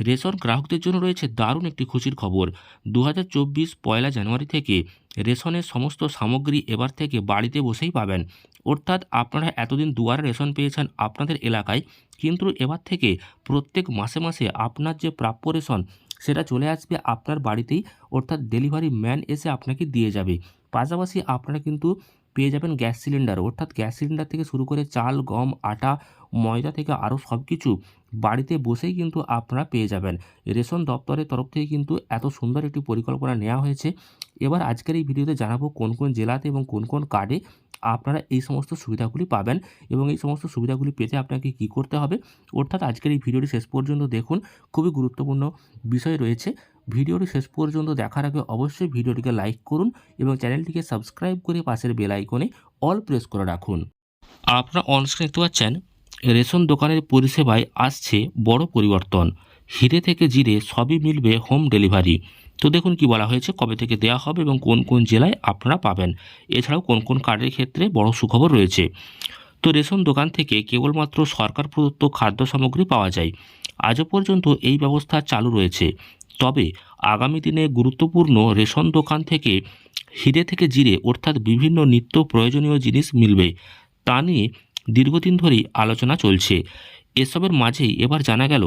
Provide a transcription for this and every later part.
Ration গ্রাহকদের জন্য রয়েছে দারুণ একটি খুশির খবর। দু হাজার চব্বিশ পয়লা জানুয়ারি থেকে রেশনের সমস্ত সামগ্রী এবার থেকে বাড়িতে বসেই পাবেন। অর্থাৎ আপনারা এতদিন দুয়ারে রেশন পেয়েছেন আপনাদের এলাকায়, কিন্তু এবার থেকে প্রত্যেক মাসে মাসে আপনার যে প্রাপ্য রেশন, সেটা চলে আসবে আপনার বাড়িতেই, অর্থাৎ ডেলিভারি ম্যান এসে আপনাকে দিয়ে যাবে। পাশাপাশি আপনারা কিন্তু পেয়ে যাবেন গ্যাস সিলিন্ডার। অর্থাৎ গ্যাস সিলিন্ডার থেকে শুরু করে চাল, গম, আটা, ময়দা থেকে আরও সব কিছু বাড়িতে বসেই কিন্তু আপনারা পেয়ে যাবেন। রেশন দপ্তরের তরফ থেকে কিন্তু এত সুন্দর একটি পরিকল্পনা নেওয়া হয়েছে। এবার আজকের এই ভিডিওতে জানাব কোন কোন জেলাতে এবং কোন কোন কার্ডে আপনারা এই সমস্ত সুবিধাগুলি পাবেন এবং এই সমস্ত সুবিধাগুলি পেতে আপনাকে কী করতে হবে। অর্থাৎ আজকের এই ভিডিওটি শেষ পর্যন্ত দেখুন। খুবই গুরুত্বপূর্ণ বিষয় রয়েছে। ভিডিওটি শেষ পর্যন্ত দেখার আগে অবশ্যই ভিডিওটিকে লাইক করুন এবং চ্যানেলটিকে সাবস্ক্রাইব করে পাশের বেল আইকনে অল প্রেস করে রাখুন। আপনারা অনস্ক্রিন দেখতে পাচ্ছেন, রেশন দোকানের পরিষেবায় আসছে বড় পরিবর্তন। হিরে থেকে জিরে সবই মিলবে হোম ডেলিভারি। তো দেখুন কি বলা হয়েছে, কবে থেকে দেওয়া হবে এবং কোন কোন জেলায় আপনারা পাবেন। এছাড়াও কোন কোন কার্ডের ক্ষেত্রে বড় সুখবর রয়েছে। তো রেশন দোকান থেকে কেবলমাত্র সরকার প্রদত্ত খাদ্য সামগ্রী পাওয়া যায়। আজও পর্যন্ত এই ব্যবস্থা চালু রয়েছে। তবে আগামী দিনে গুরুত্বপূর্ণ রেশন দোকান থেকে হিরে থেকে জিরে অর্থাৎ বিভিন্ন নিত্য প্রয়োজনীয় জিনিস মিলবে। তা নিয়ে দীর্ঘদিন ধরেই আলোচনা চলছে। এসবের মাঝেই এবার জানা গেল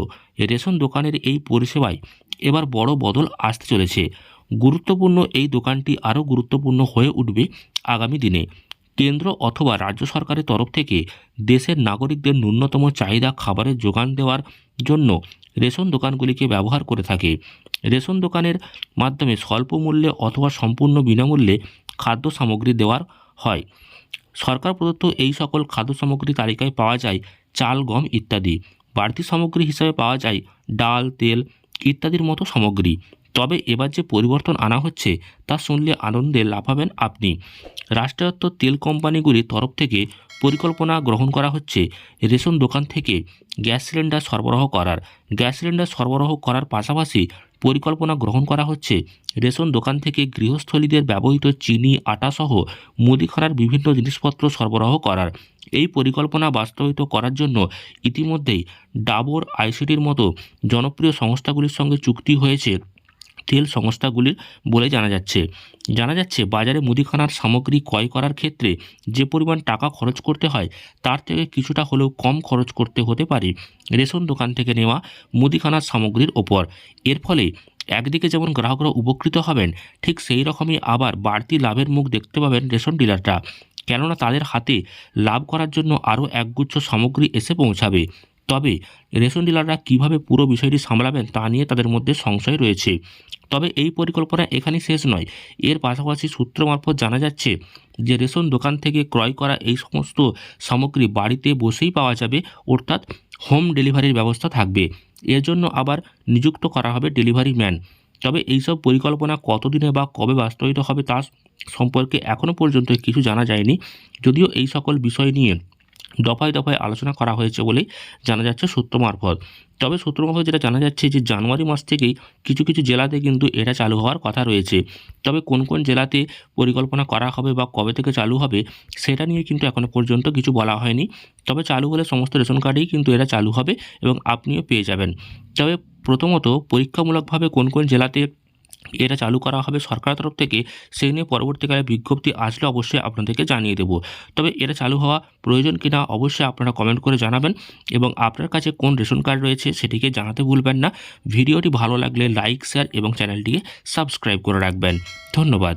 রেশন দোকানের এই পরিষেবায় এবার বড় বদল আসতে চলেছে। গুরুত্বপূর্ণ এই দোকানটি আরও গুরুত্বপূর্ণ হয়ে উঠবে আগামী দিনে। কেন্দ্র অথবা রাজ্য সরকারের তরফ থেকে দেশের নাগরিকদের ন্যূনতম চাহিদা খাবারের যোগান দেওয়ার জন্য রেশন দোকানগুলিকে ব্যবহার করে থাকে। রেশন দোকানের মাধ্যমে স্বল্প মূল্যে অথবা সম্পূর্ণ বিনামূল্যে খাদ্য সামগ্রী দেওয়ার হয়। সরকার প্রদত্ত এই সকল খাদ্য সামগ্রী তালিকায় পাওয়া যায় চাল, গম ইত্যাদি। বাড়তি সামগ্রী হিসাবে পাওয়া যায় ডাল, তেল ইত্যাদির মতো সামগ্রী। তবে এবার যে পরিবর্তন আনা হচ্ছে, তা শুনলে আনন্দে লাফাবেন আপনি। রাষ্ট্রায়ত্ত তেল কোম্পানিগুলির তরফ থেকে পরিকল্পনা গ্রহণ করা হচ্ছে। রেশন দোকান থেকে গ্যাস সিলিন্ডার সরবরাহ করার। গ্যাস সিলিন্ডার সরবরাহ করার পাশাপাশি পরিকল্পনা গ্রহণ করা হচ্ছে। রেশন দোকান থেকে গৃহস্থলীদের ব্যবহৃত চিনি আটাসহ মুদিখানার বিভিন্ন জিনিসপত্র সরবরাহ করার। এই পরিকল্পনা বাস্তবায়িত করার জন্য ইতিমধ্যেই ডাবর আইসিটির মতো জনপ্রিয় সংস্থাগুলির সঙ্গে চুক্তি হয়েছে। তেল সংস্থাগুলির বলে জানা যাচ্ছে। জানা যাচ্ছে, বাজারে মুদিখানার সামগ্রী ক্রয় করার ক্ষেত্রে যে পরিমাণ টাকা খরচ করতে হয়, তার থেকে কিছুটা হলেও কম খরচ করতে হতে পারে রেশন দোকান থেকে নেওয়া মুদিখানার সামগ্রীর ওপর। এর ফলে একদিকে যেমন গ্রাহকরা উপকৃত হবেন, ঠিক সেই রকমই আবার বাড়তি লাভের মুখ দেখতে পাবেন রেশন ডিলাররা। কেননা তাদের হাতে লাভ করার জন্য আরও একগুচ্ছ সামগ্রী এসে পৌঁছাবে। তবে রেশন ডিলাররা কীভাবে পুরো বিষয়টি সামলাবেন তা নিয়ে তাদের মধ্যে সংশয় রয়েছে। তবে এই পরিকল্পনা এখানেই শেষ নয়। এর পাশাপাশি সূত্র মারফত জানা যাচ্ছে যে রেশন দোকান থেকে ক্রয় করা এই সমস্ত সামগ্রী বাড়িতে বসেই পাওয়া যাবে, অর্থাৎ হোম ডেলিভারির ব্যবস্থা থাকবে। এর জন্য আবার নিযুক্ত করা হবে ডেলিভারি ম্যান। তবে এইসব পরিকল্পনা কতদিনে বা কবে বাস্তবায়িত হবে তা সম্পর্কে এখনও পর্যন্ত কিছু জানা যায়নি। যদিও এই সকল বিষয় নিয়ে দফায় দফায় আলোচনা করা হয়েছে বলেই জানা যাচ্ছে সূত্র মারফত। তবে সূত্র মারফত যেটা জানা যাচ্ছে যে জানুয়ারি মাস থেকেই কিছু কিছু জেলাতে কিন্তু এটা চালু হওয়ার কথা রয়েছে। তবে কোন কোন জেলাতে পরিকল্পনা করা হবে বা কবে থেকে চালু হবে সেটা নিয়ে কিন্তু এখনও পর্যন্ত কিছু বলা হয়নি। তবে চালু হলে সমস্ত রেশন কার্ডেই কিন্তু এটা চালু হবে এবং আপনিও পেয়ে যাবেন। তবে প্রথমত পরীক্ষামূলকভাবে কোন কোন জেলাতে এটা চালু করা হবে সরকার তরফ থেকে, সেই নিয়ে পরবর্তীকালে বিজ্ঞপ্তি আসলে অবশ্যই আপনাদেরকে জানিয়ে দেব। তবে এটা চালু হওয়া প্রয়োজন কিনা অবশ্যই আপনারা কমেন্ট করে জানাবেন এবং আপনার কাছে কোন রেশন কার্ড রয়েছে সেটিকে জানাতে ভুলবেন না। ভিডিওটি ভালো লাগলে লাইক শেয়ার এবং চ্যানেলটিকে সাবস্ক্রাইব করে রাখবেন। ধন্যবাদ।